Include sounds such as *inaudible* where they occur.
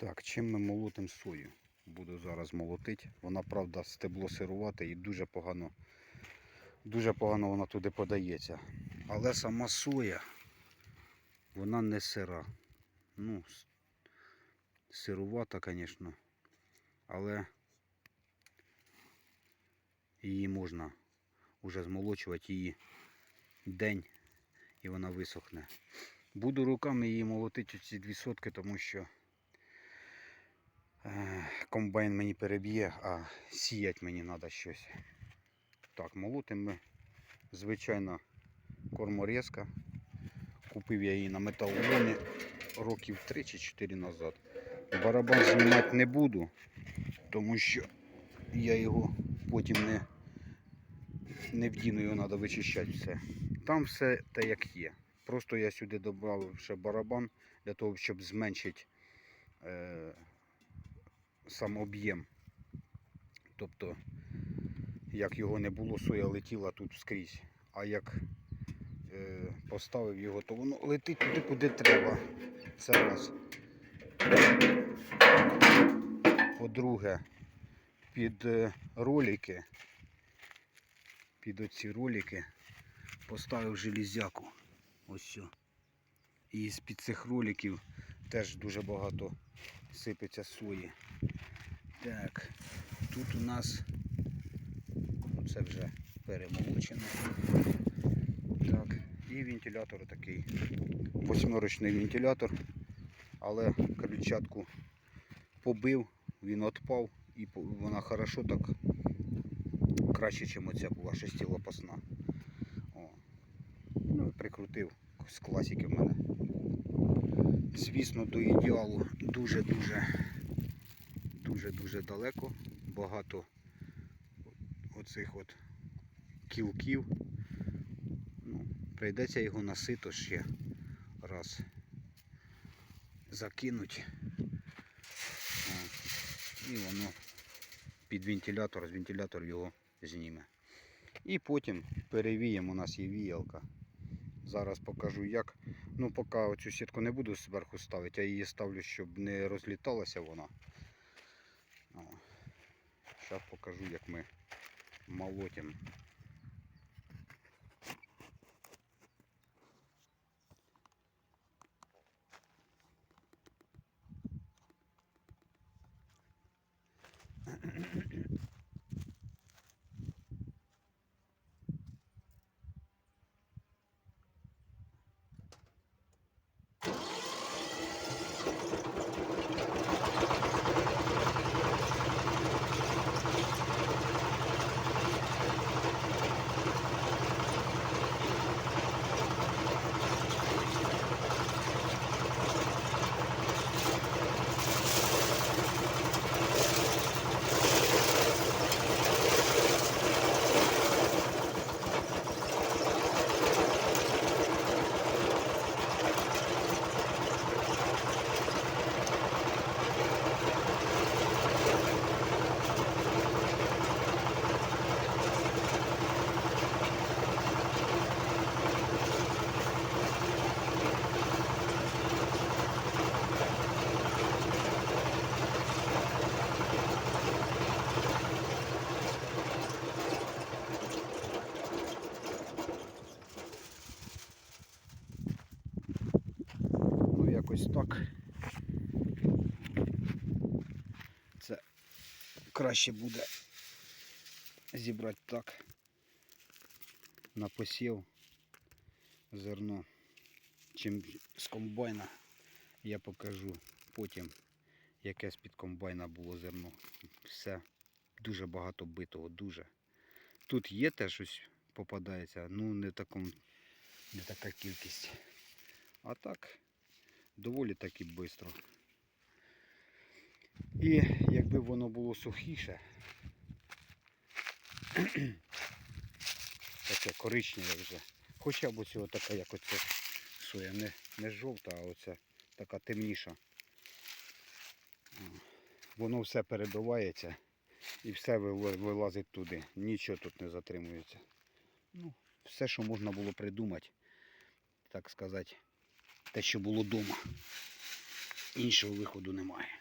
Так, чим ми молотимо сою? Буду зараз молотити. Вона, правда, стебло сирувате і дуже погано, дуже погано вона туди подається. Але сама соя, вона не сира. Ну, сирувата, звісно, але її можна вже змолочувати її день і вона висохне. Буду руками її молотити ці дві сотки, тому що комбайн мені переб'є, а сіять мені треба щось. Так, молотим ми, звичайно, корморезка. Купив я її на металоломі років 3 чи 4 назад. Барабан знімати не буду, тому що я його потім не, не вдіну, його треба вичищати все. Там все те, як є. Просто я сюди додав ще барабан для того, щоб зменшити е, сам об'єм. Тобто, як його не було, соя летіла тут скрізь. А як е, поставив його, то воно летить туди, куди треба. Це раз. По-друге, під е, ролики, під оці ролики поставив железяку. Ось що. І з-під цих роликів теж дуже багато сипеться сої. Так, тут у нас ну, це вже перемолочено. Так, і вентилятор такий. Восьмерочний вентилятор, але крильчатку побив, він отпав і вона хорошо так краще, ніж оця була шестилопасна. О. Ну, прикрутив з класики в мене. Звісно, до ідеалу дуже-дуже дуже-дуже далеко. Багато оцих от кілків. Ну, прийдеться його на сито ще раз закинуть. І воно під вентилятор, з вентилятор його зніме. І потім перевіємо, у нас є віялка. Зараз покажу як. Ну, поки оцю сітку не буду зверху ставити, я її ставлю, щоб не розліталася вона. Зараз покажу, як ми молотимо. Ну, якось так. Це краще буде зібрати так. На посів зерно, чим з комбайна. Я покажу потім, яке з-під комбайна було зерно. Все дуже багато битого, дуже. Тут є теж щось попадається, ну не таком, не така кількість. А так, доволі таки швидко. І якби воно було сухіше, *clears throat* таке коричневе вже. Хоча б оцього така, як оце соя, не, не жовта, а оця така темніша. Воно все перебивається і все вилазить туди. Нічого тут не затримується. Ну, все, що можна було придумати, так сказати, те, що було вдома. Іншого виходу немає.